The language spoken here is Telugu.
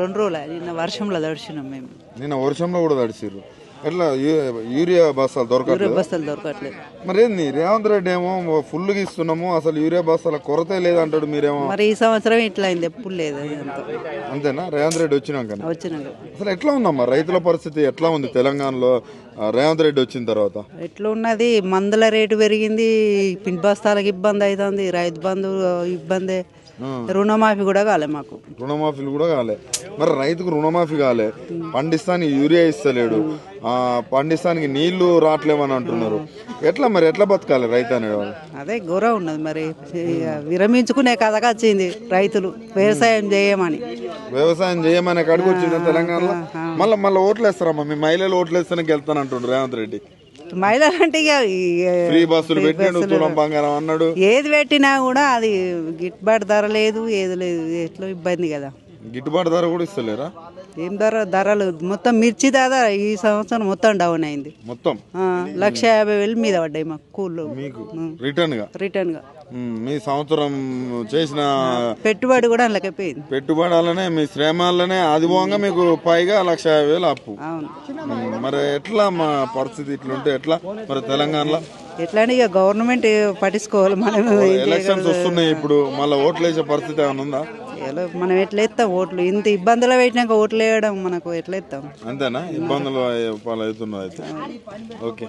రెండు రోజులు నిన్న వర్షంలో తడిచినాం మేము. నిన్న వర్షంలో కూడా తడిచిర్రు ఎట్లా యూరియా బస్తాలు యూరియా దొరకట్లేదు బస్తాలు దొరకట్లేదు. మరి ఏంది రేవంత్ రెడ్డి ఏమో ఫుల్గా ఇస్తున్నాము అసలు యూరియా బస్తాల కొరతే లేదంటాడు మీరేమో. మరి ఈ సంవత్సరం ఇట్లా అయింది ఎప్పుడు లేదు అంతేనా? రేవంత్ రెడ్డి వచ్చినాక. వచ్చినాక. అసలు ఎట్లా ఉందమ్మా? రైతుల పరిస్థితి ఎట్లా ఉంది తెలంగాణలో? ఆ, రేవంత్ రెడ్డి వచ్చిన తర్వాత. ఎట్లా ఉన్నది? మందుల రేటు పెరిగింది పిండి బస్తాలకు ఇబ్బంది అవుతుంది రైతు బంధు ఇబ్బంది. రుణమాఫీ కూడా కాలే మాకు. రుణమాఫీలు కూడా కాలే. మరి రైతుకు రుణమాఫీ కాలే. పండిస్తానికి యూరియా ఇస్తలేడు. ఆ, పండిస్తానికి నీళ్ళు రావట్లేమని అంటున్నారు. ఎట్లా మరి ఎట్లా బతకాలి రైతు అనేవాళ్ళు? అదే ఘోర ఉన్నది మరి. విరమించుకునే కథగా వచ్చింది రైతులు. వ్యవసాయం చేయమని. వ్యవసాయం చేయమనే కాడికి వచ్చింది తెలంగాణలో. మళ్ళీ మళ్ళీ ఓట్లు వేస్తారమ్మా మీ మహిళలు ఓట్లు వేస్తేనే గెలుతాను అంటుండ్రు రేవంత్ రెడ్డి. మహిళలు అంటే ఇక ఈ- ఫ్రీ బస్సులు పెట్టిండు తులం బంగారం అన్నాడు. ఏది పెట్టినా కూడా అది గిట్టుబాటు ధర లేదు ఏది లేదు ఎట్లా ఇబ్బంది కదా. గిట్టుబాటు ధర కూడా ఇస్తలేరా? ఏం ధర ధరలు? మొత్తం మిర్చి ధర ఈ సంవత్సరం మొత్తం డౌన్ అయింది. మొత్తం? ఆ, లక్ష యాభై వేలు మీద పడ్డాయి మాకు కూళ్ళు. మీకు? రిటర్న్గా? రిటర్న్గా. ఉమ్, మీ సంవత్సరం చేసిన పెట్టుబడి కూడా అందులోకి పెట్టుబడులనే మీ శ్రమాలనే ఆదిభావంగా మీకు పైగా లక్ష యాభై వేలు అప్పు అవును. ఉమ్, మరి ఎట్లా మా పరిస్థితి ఇట్లుంటే ఎట్లా? మరి తెలంగాణలో? ఎట్లా ఇక గవర్నమెంట్ పట్టించుకోవాలి మనం ఏం ఎలక్షన్స్ వస్తున్నాయి ఇప్పుడు మళ్ళీ ఓట్లు వేసే పరిస్థితి ఏమైనా ఉందా? ఎలా- మనం ఎట్లా ఎత్తాం ఓట్లు? ఇంత ఇబ్బందులు పెట్టినాక ఓట్లు వేయడం మనకు ఎట్లా ఎత్తాం? అంతేనా? ఇబ్బందులు పాలవుతున్నది అయితే. ఓకే.